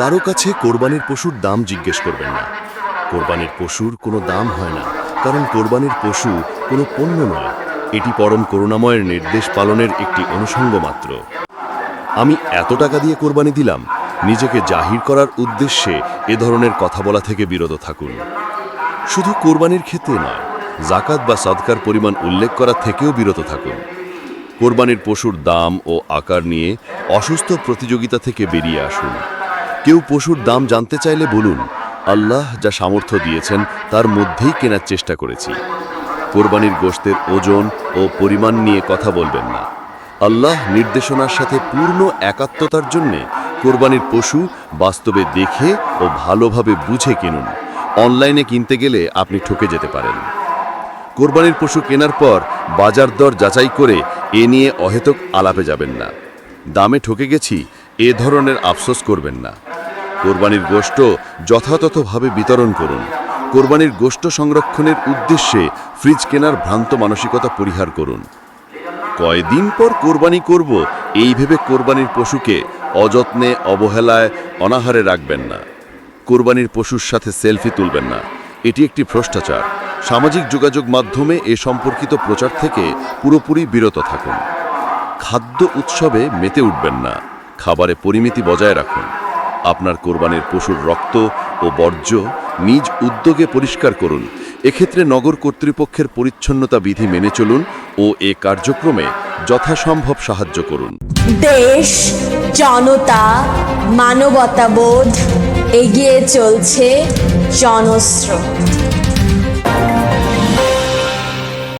কারও কাছে কোরবানির পশুর দাম জিজ্ঞেস করবেন না। কোরবানির পশুর কোনো দাম হয় না, কারণ কোরবানির পশু কোনো পণ্য নয়। এটি পরম করুণাময়ের নির্দেশ পালনের একটি অনুষঙ্গ মাত্র। আমি এত টাকা দিয়ে কোরবানি দিলাম, নিজেকে জাহির করার উদ্দেশ্যে এ ধরনের কথা বলা থেকে বিরত থাকুন। শুধু কোরবানির ক্ষেত্রে নয়, জাকাত বা সদকার পরিমাণ উল্লেখ করা থেকেও বিরত থাকুন। কোরবানির পশুর দাম ও আকার নিয়ে অসুস্থ প্রতিযোগিতা থেকে বেরিয়ে আসুন। কেউ পশুর দাম জানতে চাইলে বলুন, আল্লাহ যা সামর্থ্য দিয়েছেন তার মধ্যেই কেনার চেষ্টা করেছি। কোরবানির গোশতের ওজন ও পরিমাণ নিয়ে কথা বলবেন না। আল্লাহ নির্দেশনার সাথে পূর্ণ একাত্মতার জন্যে কোরবানির পশু বাস্তবে দেখে ও ভালোভাবে বুঝে কিনুন। অনলাইনে কিনতে গেলে আপনি ঠকে যেতে পারেন। কোরবানির পশু কেনার পর বাজার দর যাচাই করে এ নিয়ে অহেতুক আলাপে যাবেন না। দামে ঠকে গেছি, এ ধরনের আফসোস করবেন না। কোরবানির গোষ্ঠ যথাযথভাবে বিতরণ করুন। কোরবানির গোষ্ঠ সংরক্ষণের উদ্দেশ্যে ফ্রিজ কেনার ভ্রান্ত মানসিকতা পরিহার করুন। কয়দিন পর কোরবানি করব, এই ভেবে কোরবানির পশুকে অযত্নে, অবহেলায়, অনাহারে রাখবেন না। কোরবানির পশুর সাথে সেলফি তুলবেন না। এটি একটি ভ্রষ্টাচার। সামাজিক যোগাযোগ মাধ্যমে এ সম্পর্কিত প্রচার থেকে পুরোপুরি বিরত থাকুন। খাদ্য উৎসবে মেতে উঠবেন না। খাবারে পরিমিতি বজায় রাখুন। আপনার কোরবানের পশুর রক্ত ও বর্জ্য নিজ উদ্যোগে পরিষ্কার করুন। এক্ষেত্রে নগর কর্তৃপক্ষের পরিচ্ছন্নতা বিধি মেনে চলুন ও এ কার্যক্রমে যথাসম্ভব সাহায্য করুন। দেশ, জনতা, মানবতাবোধ এগিয়ে চলছে জনস্রোত